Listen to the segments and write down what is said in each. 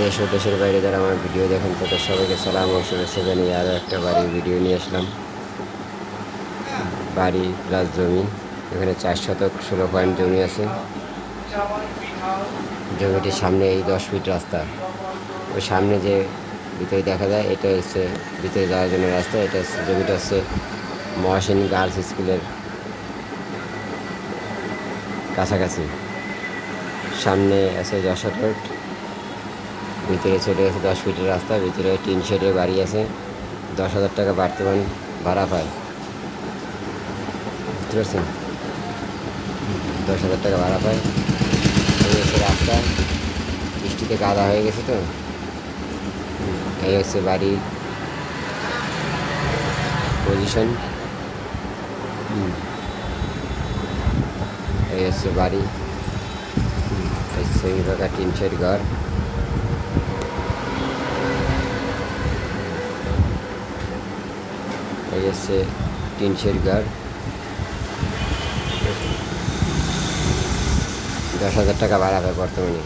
দেশ ও দেশের বাইরে যারা আমার ভিডিও দেখেন, তাদের সবাইকে সালাম ও শুভেচ্ছা জানিয়ে আরও একটা বাড়ির ভিডিও নিয়ে আসলাম। বাড়ি প্লাস জমি, এখানে চার শতক ষোলো পয়েন্ট জমি আছে। জমিটির সামনে এই দশ ফিট রাস্তা। ওই সামনে যে ভিতরে দেখা যায়, এটা হচ্ছে ভিতরে যাওয়ার জন্য রাস্তা। এটা হচ্ছে, জমিটা হচ্ছে মহাসিন গার্লস স্কুলের কাছাকাছি। সামনে আছে যশোর রোড। ভিতরে চলে গেছে দশ ফিটের রাস্তা, ভিতরে টিন শেডের বাড়ি আছে। দশ হাজার টাকা বর্তমান ভাড়া পায়। বুঝতে পারছেন? দশ হাজার টাকা ভাড়া পায়। এই হচ্ছে রাস্তা। বৃষ্টিতে কাদা হয়ে গেছে তো। এই হচ্ছে বাড়ির পজিশন এই হচ্ছে বাড়ি। ফাঁকা টিন শেড ঘর এই হচ্ছে টিন শেড ঘর দশ হাজার টাকা পায় বর্তমানে।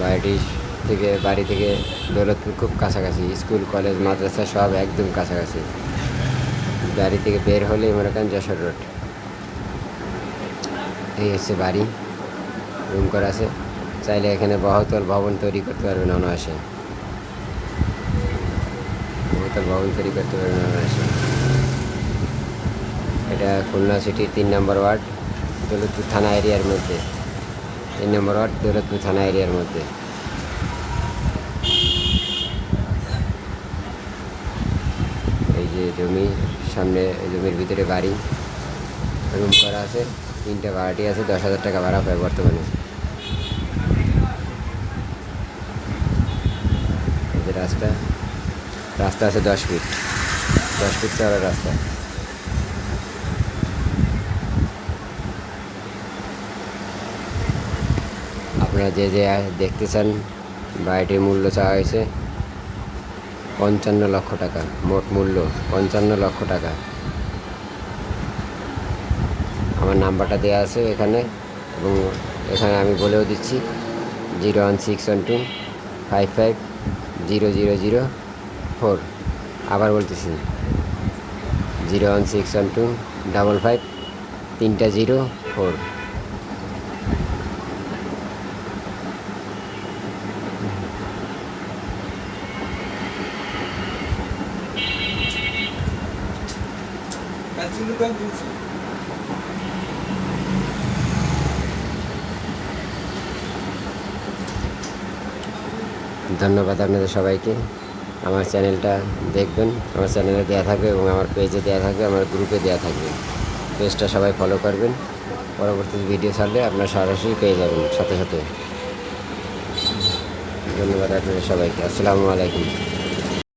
বাড়িটি থেকে, বাড়ি থেকে দৌলতপুর খুব কাছাকাছি। স্কুল, কলেজ, মাদ্রাসা সব একদম কাছাকাছি। বাড়ি থেকে বের হলেই মনে করেন যশোর রোড। এই হচ্ছে বাড়ি রুম করা আছে। চাইলে এখানে বহুতল ভবন তৈরি করতে পারবেন অনায়াসে। বহুতল ভবন তৈরি করতে পারবেন অনায়াসে। এটা খুলনা সিটির তিন নম্বর ওয়ার্ড, দৌলতপুর থানা এরিয়ার মধ্যে। তিন নম্বর ওয়ার্ড, দৌলতপুর থানা এরিয়ার মধ্যে। এই যে জমি, সামনে জমির ভিতরে বাড়ি। রুম করা আছে। তিনটা ভাড়াটি আছে, দশ হাজার টাকা ভাড়া পায় বর্তমানে। রাস্তা রাস্তা আছে দশ ফিট। দশ ফিট চড়া রাস্তা। আপনারা যে যে দেখতে চান, বাড়িটির মূল্য চাওয়া হয়েছে পঞ্চান্ন লক্ষ টাকা, মোট মূল্য পঞ্চান্ন লক্ষ টাকা। আমার নাম্বারটা দেওয়া আছে এখানে এবং এখানে আমি বলেও দিচ্ছি zero one six one two five five zero zero zero four. আবার বলতেছি zero one six one two double five তিনটা জিরো ফোর। ধন্যবাদ আপনাদের সবাইকে। আমার চ্যানেলটা দেখবেন, আমার চ্যানেলে দেওয়া থাকবে এবং আমার পেজে দেওয়া থাকবে, আমার গ্রুপে দেওয়া থাকবে। পেজটা সবাই ফলো করবেন। পরবর্তী ভিডিও ছাড়লে আপনারা সরাসরি পেয়ে যাবেন সাথে সাথে। ধন্যবাদ আপনাদের সবাইকে। আসসালামু আলাইকুম।